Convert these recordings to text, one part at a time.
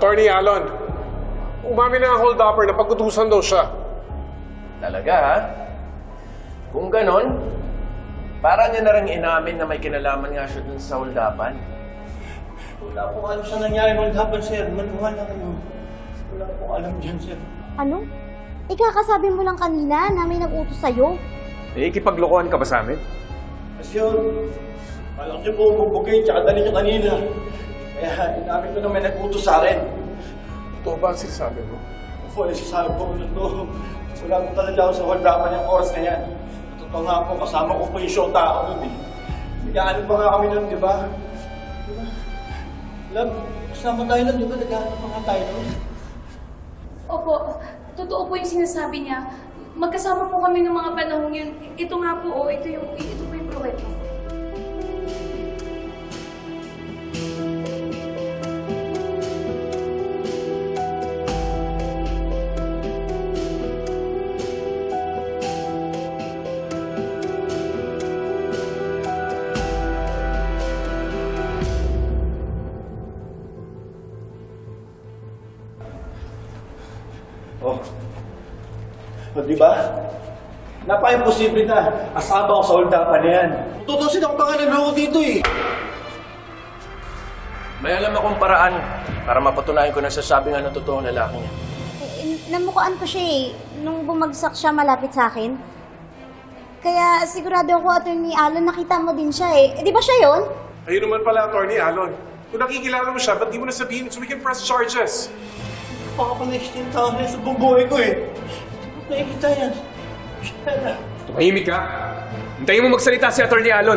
Attorney Alon, umamin na ang hold-upper na pag-utusan daw siya. Talaga, ha? Kung ganon, para niya na rin inamin na may kinalaman nga siya dun sa holdapan. Wala akong alam sa nangyari hapon, sir. Manuwala kayo. Wala akong alam dyan, sir. Ano? Ikakasabi mo lang kanina na may nag-utos sa'yo? Eh, ikipaglokohan ka ba sa amin? Kasi yun, alam niyo po bubugay, tsaka dali niyo kanina. Kaya inamin ko na may nag-utos sa akin. Ito ba ang sinasabi mo? Opo, yung sasabi ko na to. Wala po talaga ako sa holdapan yung oras na yan. Totoo nga po, kasama ko po yung shota ako dun eh. Nag-aanip pa nga kami nun, di ba? Di ba? Alam, kasama tayo nun, di ba? Nag-aanip pa nga tayo nun. Opo, totoo po yung sinasabi niya. Magkasama po kami ng mga panahong yun. Ito nga po, oh, ito yung, ito po yung pruweba. Oh. O, di ba? Napaka-imposible na. Asama ko sa holdapan na yan. Tutusin ako pa nga dito eh. May alam akong paraan para mapatunayan ko na sasabi nga ng totoong lalaki niya. Eh, namukaan ko siya eh, nung bumagsak siya malapit sa akin. Kaya sigurado ako, Attorney Alon, nakita mo din siya eh. Eh, di ba siya yun? Ayun naman pala, Attorney Alon. Kung nakikilala mo siya, ba't di mo na sabihin so we can press charges? Napaka-connection tao na sa buong buhay ko eh. Nakikita yan. Siya na. Tumahimik ka. Hintayin mo magsalita si Attorney Alon.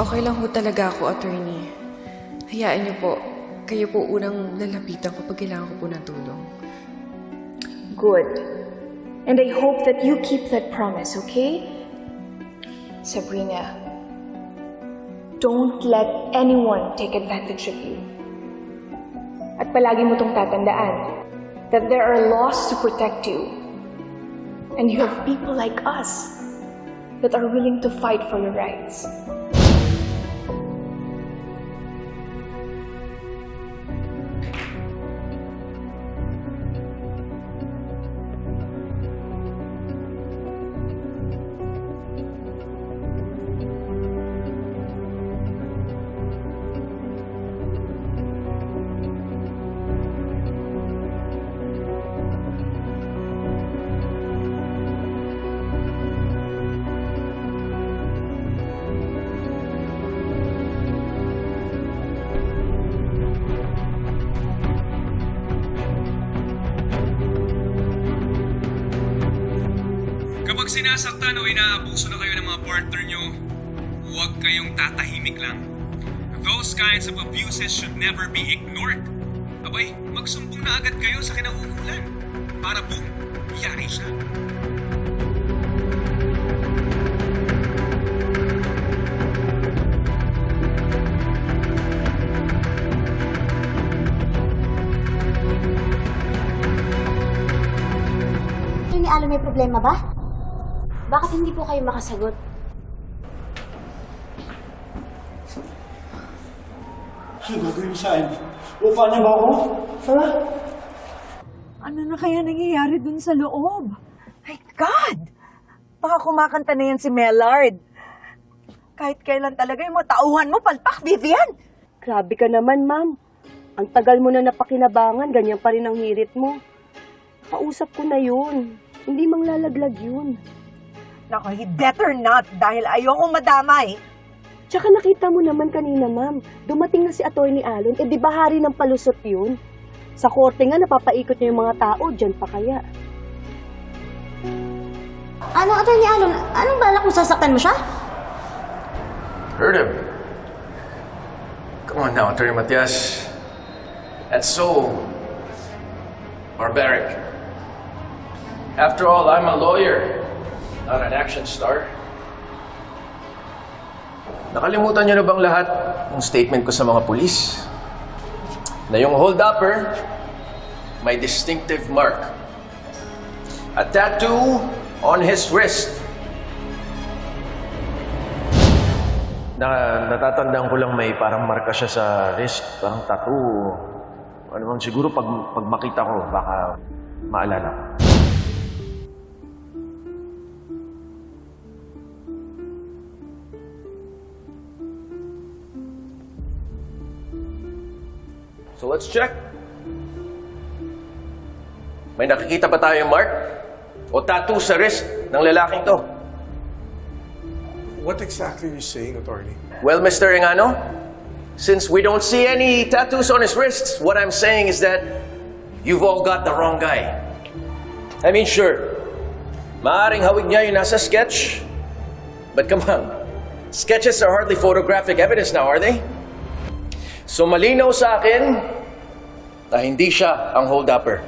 Okay lang ho talaga ako, attorney. Hayaan niyo po. Kayo po unang lalapitan kapag kailangan ko po ng tulong. Good. And I hope that you keep that promise, okay? Sabrina, don't let anyone take advantage of you. At palagi mo tong tatandaan that there are laws to protect you. And you have people like us that are willing to fight for your rights. Kapag sinasaktan o inaabuso na kayo ng mga partner nyo, huwag kayong tatahimik lang. Those kinds of abuses should never be ignored. Abay, magsumbong na agad kayo sa kinauukulan. Para boom, yari siya. Alon, may problema ba? Bakit hindi po kayo makasagot? Ano gagawin mo sa akin? Upa niya ba ako? Sana? Ano na kaya nangyayari dun sa loob? My God! Baka kumakanta na yan si Mellard. Kahit kailan talaga yung mga tauhan mo, palpak, Vivian! Grabe ka naman, ma'am. Ang tagal mo na napakinabangan, ganyan pa rin ang hirit mo. Kausap ko na yun. Hindi mang lalaglag yun. Nako, he better not dahil ayokong madamay. Tsaka nakita mo naman kanina, ma'am. Dumating na si Attorney Alon, eh di ba hari ng palusot yun? Sa korte nga, napapaikot niya yung mga tao, dyan pa kaya. Ano, Attorney Alon? Anong balak mo sasaktan mo siya? Heard him. Come on now, Attorney Matias. That's so barbaric. After all, I'm a lawyer, not an action star. Nakalimutan niyo na bang lahat ng statement ko sa mga pulis? Na yung hold-upper may distinctive mark. A tattoo on his wrist. Na, natatandaan ko lang may parang marka siya sa wrist, parang tattoo. Ano bang siguro pag, pag makita ko, baka maalala ko. So let's check. May nakikita ba tayong mark? O tattoo sa wrist ng lalaking to? What exactly are you saying, attorney? Well, Mr. Engano, since we don't see any tattoos on his wrists, what I'm saying is that you've all got the wrong guy. I mean, sure, maaring hawig niya yung nasa sketch, but come on, sketches are hardly photographic evidence now, are they? So malinaw sa akin na hindi siya ang hold-upper.